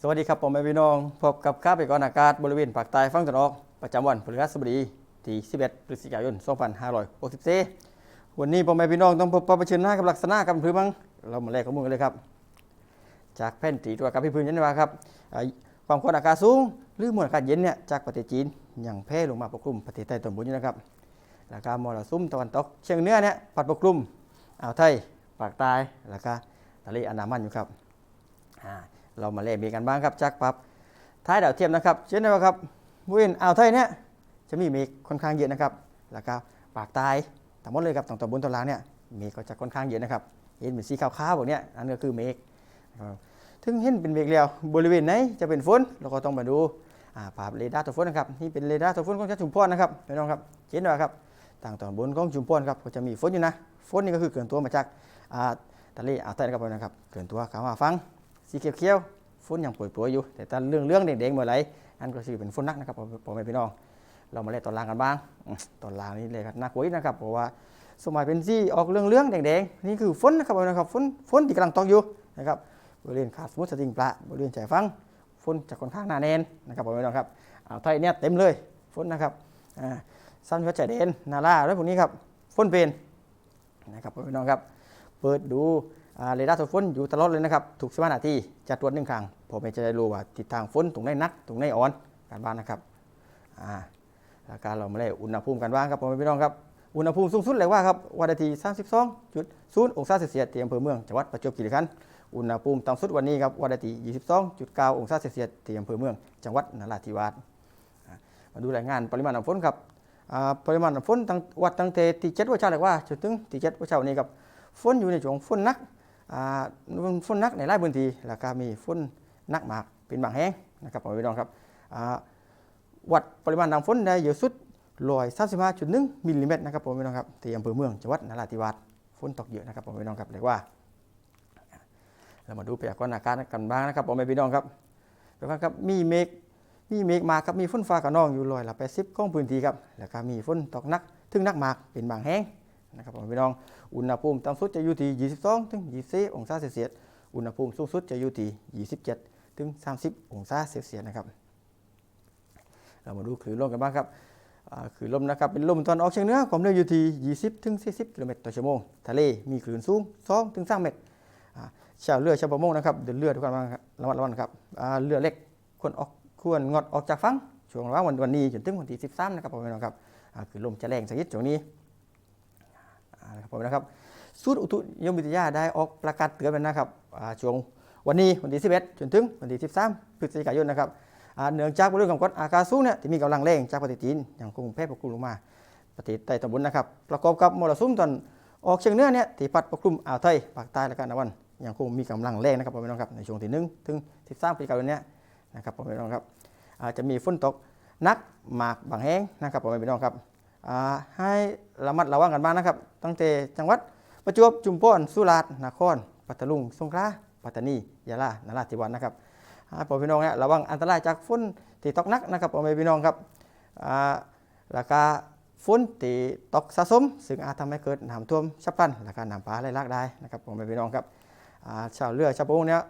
สวัสดีครับผมแม่พี่น้อง พบกับข้าพยากรณ์อากาศบริเวณภาคใต้ฝั่งตะวันออก ประจำวันพฤหัสบดีที่ 11พฤศจิกายน 2564 วันนี้พ่อแม่พี่น้องต้องพบปะเผชิญหน้ากับลักษณะกับพื้นบ้างเรามาแลกข้อมูลกันเลยครับ จากแผ่นตีตัวกับพี่พื้นยันว่าครับอ่าความกดอากาศสูง หรือมวลอากาศเย็นเนี่ยจากประเทศจีนยังแพร่ลงมาปกคลุมประเทศไทยตอนบนอยู่นะครับแล้วก็มรสุมตะวันตกเฉียงเหนือเนี่ยพัดปกคลุมอ่าวไทยภาคใต้แล้วก็ทะเลอันดามันอยู่ครับอ่า เรามาเล่นมีกันบ้างครับจากปับท้ายดาวเทียมนะครับเช่นว่าครับบริเวณอ่าวไทยเนี่ยจะมีเมฆค่อนข้างเยอะนะครับ แล้วก็ภาคใต้ทั้งหมดเลยครับตั้งแต่บนตอนล่างเนี่ยเมฆก็จะค่อนข้างเยอะนะครับ เห็นเป็นสีขาวๆแบบเนี้ยอันนี้ก็คือเมฆถึงเห็นเป็นเมฆแล้วบริเวณไหนจะเป็นฝนเราก็ต้องมาดูอ่าภาพเรดาร์ตัวฝนนะครับนี่เป็นเรดาร์ตัวฝนของจังหวัดชุมพรนะครับพี่น้องครับเห็นไหมครับต่างตอนบนของชุมพรครับก็จะมีฝนอยู่นะฝนนี่ก็คือเกินตัวมาจากอ่าทะเลอ่าวไทยนะครับพี่น้องครับเกินตัวเข้ามาฟัง สีเขียวๆฝนยังโปรยๆอยู่ แต่ตอนเรื่องเรื่องๆแดงๆเมื่อไรอันก็คือเป็นฝนหนักนะครับพ่อแม่พี่น้อง เรามาเล่นตอนล่างกันบ้างตอนล่างนี่เลยครับน่ากลัวอีกนะครับเพราะว่าสมัยเป็นสีออกเรื่องเรื่องๆแดงๆนี่คือฝนนะครับน้องครับฝนฝนที่กำลังตกอยู่นะครับบริเวณขาดสมุทรสติงปลาบริเวณใจฟังฝนจะค่อนข้างหนาแน่นนะครับผมพี่น้องครับอ่าวไทยเนี่ยเต็มเลยฝนนะครับอ่าสั้นหัวใจเด่นนาลาแล้วพวกนี้ครับฝนเป็นนะครับผมพี่น้องครับ เปิดดู เรดาร์ตัวฝนอยู่ตลอดเลยนะครับถูกสิบห้านาทีจะตรวจหนึ่งครั้งผมจะได้รู้ว่าทิศทางฝนตรงไหนนักตรงไหนอ่อนการบ้านนะครับอ่าแล้วการเรามาเล่นอุณหภูมิกันบ้างครับผมพี่น้องครับอุณหภูมิสูงสุดเลยว่าครับวันที่32.0องศาเซลเซียสที่อำเภอเมืองจังหวัดประจวบคีรีขันธ์อุณหภูมิต่ำสุดวันนี้ครับวันที่22.9องศาเซลเซียสที่อำเภอเมืองจังหวัดนราธิวาสมาดูรายงานปริมาณน้ำฝนครับปริมาณน้ำฝนตั้งวัดตั้งแต่ที่7ว่าเช้าเลยว่าจนถึงที่7ว่าเช้านี้ครับฝนอยู่ในช่วงฝนนัก ฝนนักในหลายพื้นที่แล้วก็มีฝนนักมากเป็นบางแห่งนะครับผมพี่น้องครับวัดปริมาณน้ำฝนได้เยอะสุด135.1มิลลิเมตรนะครับผมพี่น้องครับที่อำเภอเมืองจังหวัดนราธิวาสฝนตกเยอะนะครับผมพี่น้องครับเรียกว่า เรามาดูพยากรณ์อากาศกันบ้างนะครับพ่อแม่พี่น้องครับพยกรณ์ครับมีเมฆมีเมฆมาครับมีฝนฟ้ากับน้องอยู่ลอยละแปดสิบของพื้นที่ครับแล้วก็มีฝนตกหนักถึงหนักมากเป็นบางแห้ง นะครับพ่อแม่พี่น้องอุณหภูมิต่ำสุดจะอยู่ที่ 22 ถึง 24 องศาเซลเซียสอุณหภูมิสูงสุดจะอยู่ที่ 27 ถึง 30 องศาเซลเซียสนะครับเรามาดูคลื่นลมกันบ้างครับคลื่นลมนะครับเป็นลมตอนออกเฉียงเหนือความเร็วอยู่ที่ 20 ถึง 40 กิโลเมตรต่อชั่วโมงทะเลมีคลื่นสูง 2 ถึง 3 เมตรชาวเรือชาวประมงนะครับเดินเรือทุกคนระมัดระวังครับเรือเล็กควรออกควรงดออกจากฝั่งช่วงระหว่างวันวันนี้จนถึงวันที่ 13 นะครับผมพี่น้องครับคือลมจะแรงสักนิดช่วงนี้ ครับผมนะครับศูนย์อุตุนิยมวิทยาได้ออกประกาศเตือนไปนะครับช่วงวันนี้วันที่ 11 จนถึงวันที่ 13 พฤศจิกายนนะครับเนื่องจากบริเวณความกดอากาศสูงเนี่ยที่มีกำลังแรงจากประเทศจีนอยังคงแผ่ปกคลุมลงมาประเทศใต้ตอนบนนะครับประกอบกับมรสุมตอนออกเฉียงเหนือเนี่ยที่พัดปกคลุมอ่าวไทยภาคใต้และก็อันดามันยังคงมีกำลังแรงนะครับพ่อแม่น้องครับในช่วงที่หนึ่งถึงที่สามปีเก่าเดือนนี้นะครับพ่อแม่น้องครับอาจจะมีฝนตกนักหมากบางแห้งนะครับพ่อแม่พี่น้องครับ ให้ระมัดระวังกันบ้างนะครับ ตั้งแต่จังหวัดประจวบจุมพรสุราษฎร์นคร ปัตตานีสงขลาปัตตานียะลานราธิวาสนะครับพ่อพี่น้องเนี่ยระวังอันตรายจากฝนที่ตกหนักนะครับพ่อแม่พี่น้องครับอ่าแล้วก็ฝนที่ตกสะสม ซึ่งอาจทำให้เกิดน้ำท่วมฉับพลันและการน้ำป่าไหลหลากได้นะครับพ่อแม่พี่น้องครับชาวเรือชาวประมงเนี่ย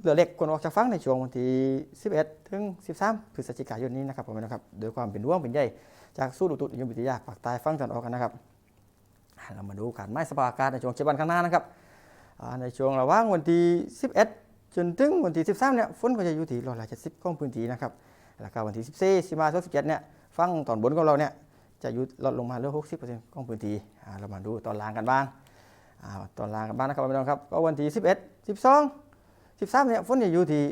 เรือเล็กควรออกจากฝั่งในช่วงวันที่ 11 ถึง 13 พฤศจิกายนนี้นะครับผมนะครับโดยความเป็นร่วงเป็นใหญ่ จากสู้อุตุนิยมวิทยาภาคใต้ฝั่งจันออกกันนะครับเรามาดูการไม้สภาพอากาศในช่วงเจ็ดวันข้างหน้านะครับในช่วงระหว่างวันที่ 11 จนถึงวันที่ 13 เนี่ยฝนก็จะอยู่ที่ร้อยละ70ของพื้นที่นะครับ แล้วก็วันที่ 14 15 17 เนี่ยฝั่งตอนบนของเราเนี่ยจะอยู่ลดลงมาเหลือ60%ของพื้นที่เรามาดูตอนล่างกันบ้างตอนล่างกันบ้างนะครับพี่น้องครับก็วันที่ 11 12 13เนี่ยฝนจะอยู่ที่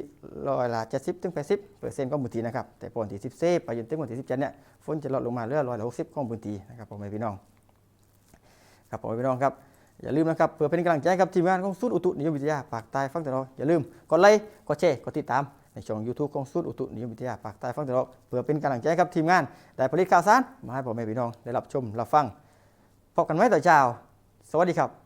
ร้อยละ70ถึง80เปอร์เซ็นต์ของพื้นที่นะครับแต่พอวันที่14ไปจนถึงวันที่17เนี่ยฝนจะลดลงมาเหลือร้อยละ60ของพื้นที่นะครับผมพี่น้องครับผมพี่น้องครับอย่าลืมนะครับเพื่อเป็นกำลังใจกับทีมงานของศูนย์อุตุนิยมวิทยาภาคใต้ฝั่งตะนอกอย่าลืมกดไลค์กดแชร์กดติดตามในช่อง YouTube ของศูนย์อุตุนิยมวิทยาภาคใต้ฝั่งตะนออกเพื่อเป็นกำลังใจกับทีมงานได้ผลิตข่าวสารมาให้พ่อแม่พี่น้องได้รับชมรับฟังพบกันไว้ต่อเช้า สวัสดีครับ